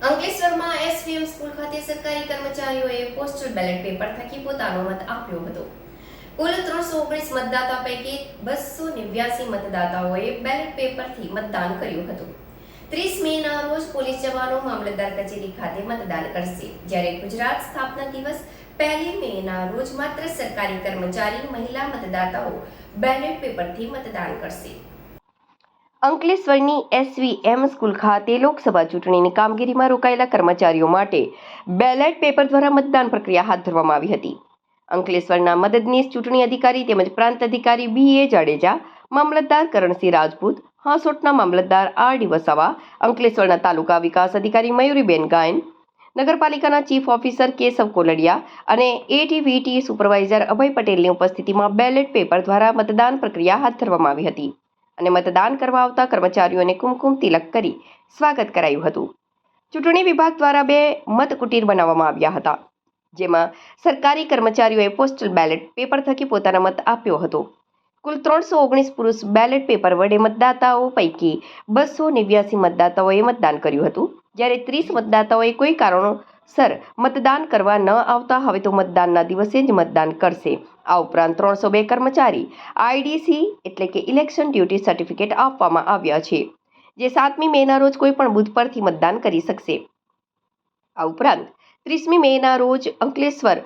અંકલેશ્વરમાં SVM school ખાતે સરકારી કર્મચારીઓએ પોસ્ટલ બેલેટ પેપર થકી પોતાનો મત આપ્યો હતો. કુલ ત્રણસો ઓગણીસ મતદાતા પૈકી બસો નેવ્યાસી મતદાતાઓએ બેલેટ પેપરથી મતદાન કર્યું હતું. ત્રીસ મેના રોજ પોલીસ જવાનો મામલતદાર કચેરી ખાતે મતદાન કરશે. જ્યારે ગુજરાત સ્થાપના દિવસ પહેલી મેના રોજ માત્ર સરકારી કર્મચારી, મહિલા મતદાતાઓ બેલેટ પેપરથી મતદાન કરશે. અંકલેશ્વરની એસવીએમ સ્કૂલ ખાતે લોકસભા ચૂંટણીની કામગીરીમાં રોકાયેલા કર્મચારીઓ માટે બેલેટ પેપર દ્વારા મતદાન પ્રક્રિયા હાથ ધરવામાં આવી હતી. અંકલેશ્વરના મદદનીશ ચૂંટણી અધિકારી તેમજ પ્રાંત અધિકારી બી એ જાડેજા, મામલતદાર કરણસિંહ રાજપૂત, હાંસોટના મામલતદાર આર ડી વસાવા, અંકલેશ્વરના તાલુકા વિકાસ અધિકારી મયુરીબેન ગાયન, નગરપાલિકાના ચીફ ઓફિસર કેશવ કોલડિયા અને એટીવીટી સુપરવાઇઝર અભય પટેલની ઉપસ્થિતિમાં બેલેટ પેપર દ્વારા મતદાન પ્રક્રિયા હાથ ધરવામાં આવી હતી. અને મતદાન કરવા આવતા કર્મચારીઓને કુમકુમ તિલક કરી સ્વાગત કરાયું હતું. ચૂંટણી વિભાગ દ્વારા બે મતકુટીર બનાવવામાં આવ્યા હતા, જેમાં સરકારી કર્મચારીઓએ પોસ્ટલ બેલેટ પેપર થકી પોતાનો મત આપ્યો હતો. કુલ ત્રણસો ઓગણીસ પુરુષ બેલેટ પેપર વડે મતદાતાઓ પૈકી બસો નેવ્યાસી મતદાતાઓએ મતદાન કર્યું હતું. જ્યારે ત્રીસ મતદાતાઓએ કોઈ કારણોસર મતદાન કરવા ન આવતા હવે તો મતદાનના દિવસે જ મતદાન કરશે. આ ઉપરાંત ત્રણસો બે કર્મચારી, આઈડીસી એટલે કે ઇલેક્શન ડ્યુટી સર્ટિફિકેટ આપવામાં આવ્યા છે, જે સાતમી મેના રોજ કોઈ પણ બુથ પરથી મતદાન કરી શકશે. આ ઉપરાંત ત્રીસમી મેના રોજ અંકલેશ્વર,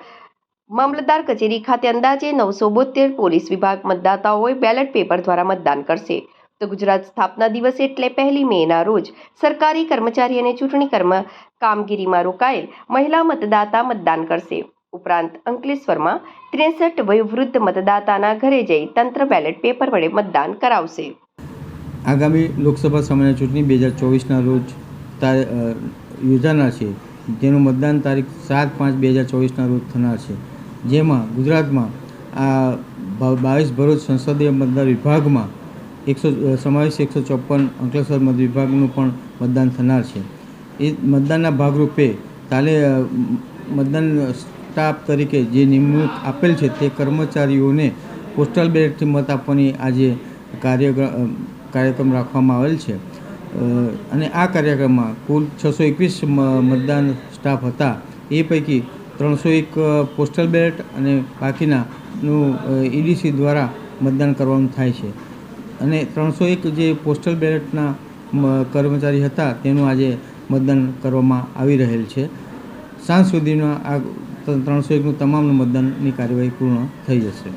મામલતદાર કચેરી ખાતે અંદાજે નવસો બોતેર પોલીસ વિભાગ મતદાતાઓએ બેલેટ પેપર દ્વારા મતદાન કરશે. તો ગુજરાત સ્થાપના દિવસ એટલે પહેલી મેના રોજ. સરકારી કર્મચારી અને ચૂંટણી કર્મ કામગીરીમાં રોકાયેલ મહિલા મતદાતા મતદાન કરશે. ઉપરાંત અંકલેશ્વરમાં ત્રેસઠ વયોવૃદ્ધ મતદાતાના ઘરે જઈ તંત્ર બેલેટ પેપર વડે મતદાન કરાવશે. આગામી લોકસભા સામાન્ય ચૂંટણી બે હજાર ચોવીસના રોજ યોજાનાર છે. જેનું મતદાન તારીખ સાત પાંચ બે હજાર ચોવીસના રોજ થનાર છે. જેમાં ગુજરાતમાં આ બાવીસ ભરૂચ સંસદીય મતદાર વિભાગમાં એકસો સમાવેશ એકસો ચોપન અંકલેશ્વર મત વિભાગનું પણ મતદાન થનાર છે. એ મતદાનના ભાગરૂપે તાલે મતદાન સ્ટાફ તરીકે જે નિમણૂક આપેલ છે તે કર્મચારીઓને પોસ્ટલ બેલેટથી મત આપવાની આજે કાર્ય કાર્યક્રમ રાખવામાં આવેલ છે. અને આ કાર્યક્રમમાં કુલ છસો એકવીસ મતદાન સ્ટાફ હતા. એ પૈકી ત્રણસો એક પોસ્ટલ બેલેટ અને બાકીનાનું ઈડીસી દ્વારા મતદાન કરવાનું થાય છે. અને ત્રણસો એક જે પોસ્ટલ બેલેટના કર્મચારી હતા, તેનું આજે મતદાન કરવામાં આવી રહેલ છે. સાંજ સુધીમાં આ ત્રણસો એકનું તમામનું મતદાનની કાર્યવાહી પૂર્ણ થઈ જશે.